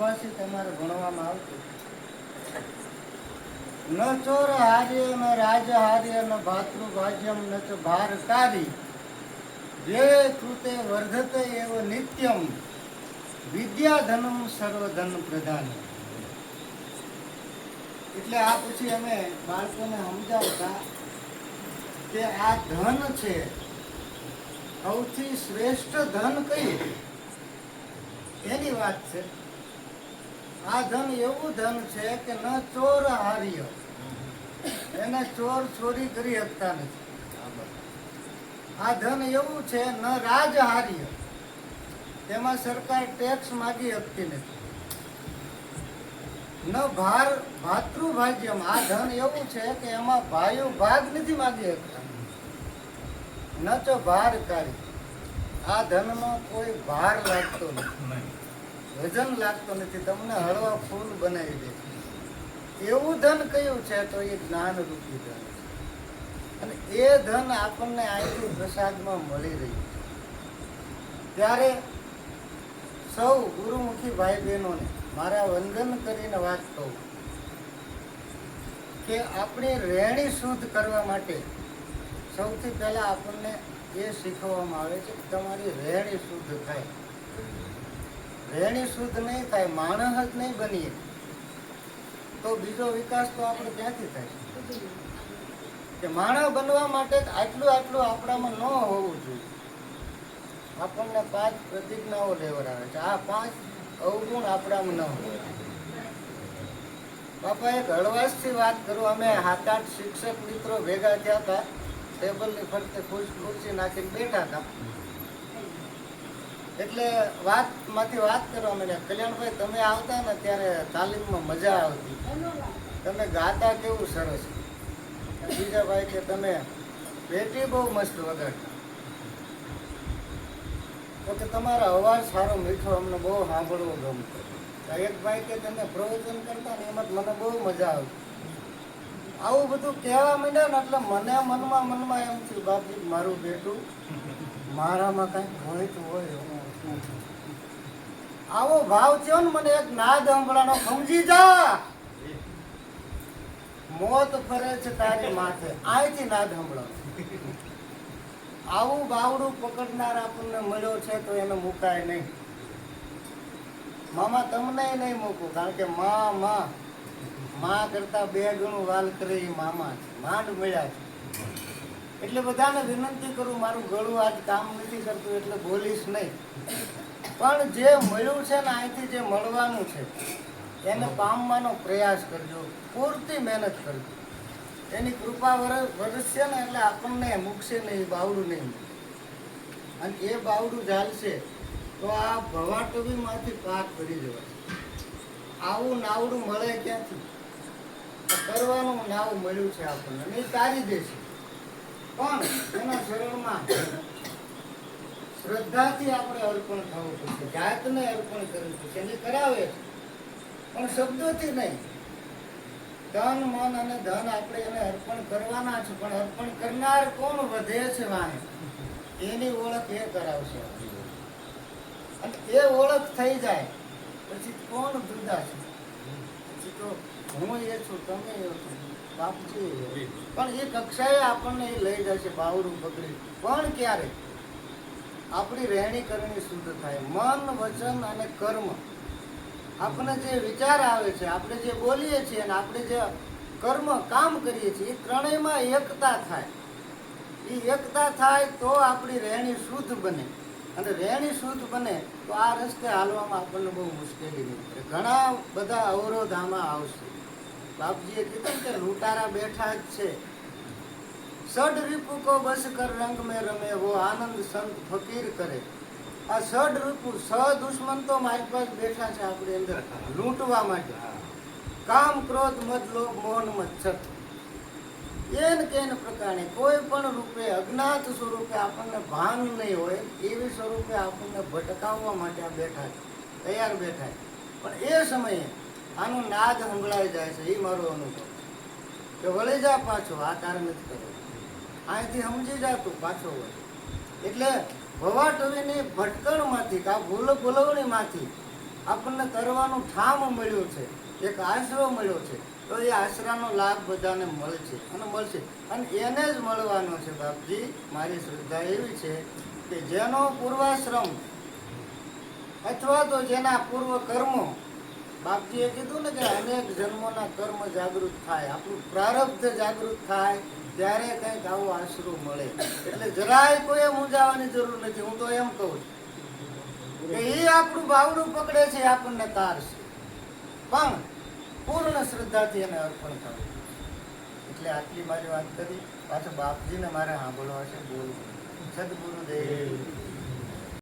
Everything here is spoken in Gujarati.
સુભાષિત તમારે ભણવામાં આવતું. ન ચોર હાર્ય ન રાજ હાર્ય ન ભાતૃ ભાજ્યમ, ન ચ ભારકારી જે કૃતે વર્ધતે એવ નિત્યમ, વિદ્યાધનમ સર્વધન પ્રધાન એટલે આ પછી અમે બાળકોને સમજાવતા કે આ ધન છે, સૌથી શ્રેષ્ઠ ધન કયું એની વાત છે. આ ધન એવું ધન છે કે ન ચોર હાર્ય. એને ચોર ચોરી કરી શકતા નથી. આ ધન એવું છે, ન રાજહાર્ય તેમાં સરકાર ટેક્સ માગી શકતી નથી. ન ભાર ભાતૃભાજ્યમ આ ધન એવું છે કે એમાં ભાઈઓ ભાગ નથી માગી શકતા ન તો ભારકારી આ ધનનો કોઈ ભાર લાગતો નથી. વજન લાગતો નથી. તમને હળવા ફૂલ બનાવી દે. એવું ધન કયું છે? તો એ જ્ઞાન રૂપી ધન. અને એ ધન આપણને આયુ પ્રસાદમાં મળી રહ્યું છે. ત્યારે સૌ ગુરુમુખી ભાઈ બહેનોને મારા વંદન કરીને વાત કહું કે આપણી રહેણી શુદ્ધ કરવા માટે સૌથી પહેલાં આપણને એ શીખવવામાં આવે છે કે તમારી રહેણી શુદ્ધ થાય. રહેણી શુદ્ધ નહીં થાય, માણસ જ નહીં બનીએ. તો બીજો વિકાસ તો આપણે ક્યાંથી થાય? કે માણસ બનવા માટે આટલું આટલું આપણામાં ન હોવું જોઈએ. આપણને પાંચ પ્રતિજ્ઞાઓ લેવડાવે છે. આ પાંચ અવગુણ આપણામાં ન હોય. બાપા, એક હળવાશથી વાત કરું. અમે સાત આઠ શિક્ષક મિત્રો ભેગા થયા હતા. ટેબલની ફરતે ખુશ ખુરશી નાખીને બેઠા હતા. એટલે વાતમાંથી વાત કરવા માંડ્યા. કલ્યાણભાઈ, તમે આવતા ને ત્યારે તાલીમમાં મજા આવતી. તમે ગાતા કેવું સરસ. બીજા ભાઈ કે તમે પેટી બહુ મસ્ત વગાડતા. તો કે તમારો અવાજ સારો મીઠો, અમને બહુ સાંભળવો ગમતો. એક ભાઈ કે તમે પ્રવચન કરતા ને એમાં મને બહુ મજા આવતી. આવું બધું કહેવા માંડ્યા ને એટલે મને મનમાં મનમાં એમ થયું, બાપજી, મારું બેટું મારામાં કંઈક હોય તો હોય? આવો ભાવ થયો ને મને એક નાદ સંભળાનો સમજી જા. મોત ફરે છે તારી માથે. અહીંથી નાદ સંભળાવો આવું બાવડું પકડનાર આપણને મળ્યો છે તો એને મુકાય નહીં. મામા, તમને નહીં મૂકું, કારણ કે મા. મા કરતા બે ગણું વાલ કરે એ મામા છે. માંડ મળ્યા છે. એટલે બધાને વિનંતી કરું, મારું ગળું આજ કામ નથી કરતું એટલે બોલીશ નહીં. પણ જે મળ્યું છે ને અહીંથી જે મળવાનું છે, એને પામવાનો પ્રયાસ કરજો, પૂરતી મહેનત કરજો. એની કૃપા વર- વરસશે ને એટલે આપણને મૂકશે નહીં બાવડું નહીં. અને એ બાવડું ઝાલશે તો આ ભવાટવીમાંથી પાક કરી જવાશે આવું નાવડું મળે ક્યાંથી? કરવાનું નાવ મળ્યું છે આપણને એ તારી દેશે. પણ એના શરીરમાં શ્રદ્ધાથી આપણે અર્પણ થવું પડશે જાતને અર્પણ કરવું પડશે એને કરાવે પણ શબ્દોથી નહીં. ધન, મન અને ધન આપણે એને અર્પણ કરવાના છે. પણ અર્પણ કરનાર કોણ વધે છે વાને એની ઓળખ એ કરાવશે. અને એ ઓળખ થઈ જાય, પછી કોણ જુદા છે? પછી તો હું એ છું, તમે એ છો. બાપજી છે પણ એ કક્ષાએ આપણને એ લઈ જશે બાવરું પકડી. પણ ક્યારે? આપણી રહેણી કરણી શુદ્ધ થાય. મન, વચન અને કર્મ. આપણને જે વિચાર આવે છે, આપણે જે બોલીએ છીએ અને આપણે જે કર્મ કામ કરીએ છીએ, એ ત્રણેયમાં એકતા થાય. એ એકતા થાય તો આપણી રહેણી શુદ્ધ બને. અને રહેણી શુદ્ધ બને તો આ રસ્તે હાલવામાં આપણને બહુ મુશ્કેલી નહીં ઘણા બધા અવરોધ આમાં આવશે. બાપજીએ કીધું કે લૂંટારા બેઠા જ છે. સડ રીપુ કો બસ કર રંગ મેં રમે વો આનંદ સંત ફકીર કરે. આ સડ રીપુ, સ દુશ્મન તો મારી પાસે બેઠા છે આપણી અંદર, લૂંટવા માટે. કામ, ક્રોધ, મદ, લોભ મોહન મચ્છર એન કેન પ્રકારે કોઈ પણ રૂપે અજ્ઞાત સ્વરૂપે આપણને ભાન નહીં હોય, એવી સ્વરૂપે આપણને ભટકાવવા માટે બેઠા છે, તૈયાર બેઠા છે. પણ એ સમયે આનો નાદ સંભળાઈ જાય છે, એ મારો અનુભવ કે વળી જા પાછો, આ તારે નથી કરે અહીંથી સમજી જા તું પાછો વળ. એટલે ભવાટવીની ભટકણમાંથી આ ભૂલ ભૂલવણીમાંથી આપણને કરવાનું ઠામ મળ્યું છે, એક આશરો મળ્યો છે, તો એ આશરાનો લાભ બધાને મળશે અને મળશે. અને એને જ મળવાનો છે, બાપજી, મારી શ્રદ્ધા એવી છે કે જેનો પૂર્વાશ્રમ અથવા તો જેના પૂર્વ કર્મો બાપજીએ કીધું ને કે અનેક જન્મોના કર્મ જાગૃત થાય, આપણું પ્રારબ્ધ જાગૃત થાય, ત્યારે કંઈક આવો આશરો મળે. એટલે જરાય કોઈ મૂંઝાવાની જરૂર નથી. હું તો એમ કહું છું કે એ આપણું બાવડું પકડે છે આપણને તારશે પણ પૂર્ણ શ્રદ્ધાથી એને અર્પણ થવું એટલે આટલી મારી વાત કરી. પાછા બાપજીને મારે સાંભળવા છે, બોલવું. સદગુરુદેવ.